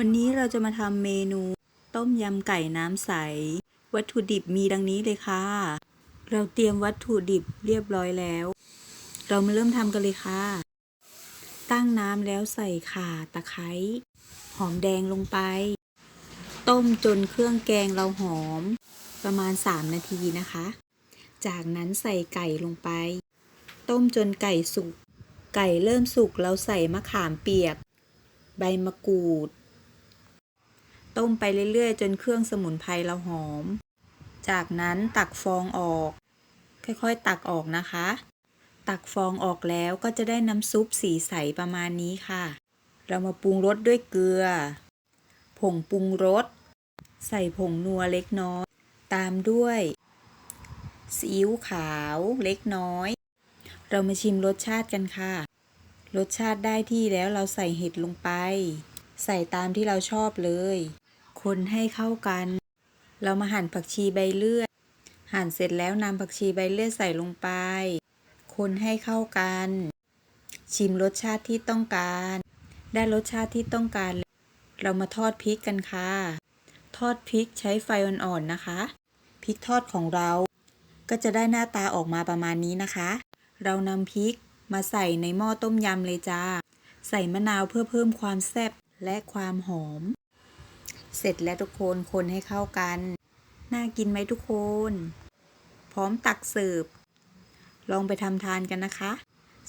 วันนี้เราจะมาทำเมนูต้มยำไก่น้ำใส วัตถุดิบมีดังนี้เลยค่ะ เราเตรียมวัตถุดิบเรียบร้อยแล้ว เรามาเริ่มทำกันเลยค่ะ ตั้งน้ำแล้วใส่ข่าตะไคร้หอมแดงลงไป ต้มจนเครื่องแกงเราหอม ประมาณ 3 นาทีนะคะ จากนั้นใส่ไก่ลงไป ต้มจนไก่สุก ไก่เริ่มสุกเราใส่มะขามเปียก ใบมะกรูด ต้มไปเรื่อยๆ จนเครื่องสมุนไพรเราหอม จากนั้นตักฟองออก ค่อยๆ ตักออกนะคะ ตักฟองออกแล้วก็จะได้น้ำซุปสีใสประมาณนี้ค่ะ เรามาปรุงรสด้วยเกลือ ผงปรุงรส ใส่ผงนัวเล็กน้อย ตามด้วยซีอิ๊วขาวเล็กน้อย เรามาชิมรสชาติกันค่ะ รสชาติได้ที่แล้วเราใส่เห็ดลงไป ใส่ตามที่เราชอบเลย คนให้เข้ากัน เรามาหั่นผักชีใบเลื่อย หั่นเสร็จแล้วนำผักชีใบเลื่อยใส่ลงไป คนให้เข้ากัน ชิมรสชาติที่ต้องการ ได้รสชาติที่ต้องการ เรามาทอดพริกกันค่ะ ทอดพริกใช้ไฟอ่อนๆนะคะ พริกทอดของเราก็จะได้หน้าตาออกมาประมาณนี้นะคะ เรานำพริกมาใส่ในหม้อต้มยำเลยจ้า ใส่มะนาวเพื่อเพิ่มความแซ่บและความหอม เสร็จแล้วทุกคนคนให้เข้ากัน น่ากินไหมทุกคน พร้อมตักเสิร์ฟ ลองไปทำทานกันนะคะ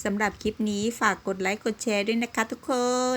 สำหรับคลิปนี้ฝากกดไลค์กดแชร์ด้วยนะคะทุกคน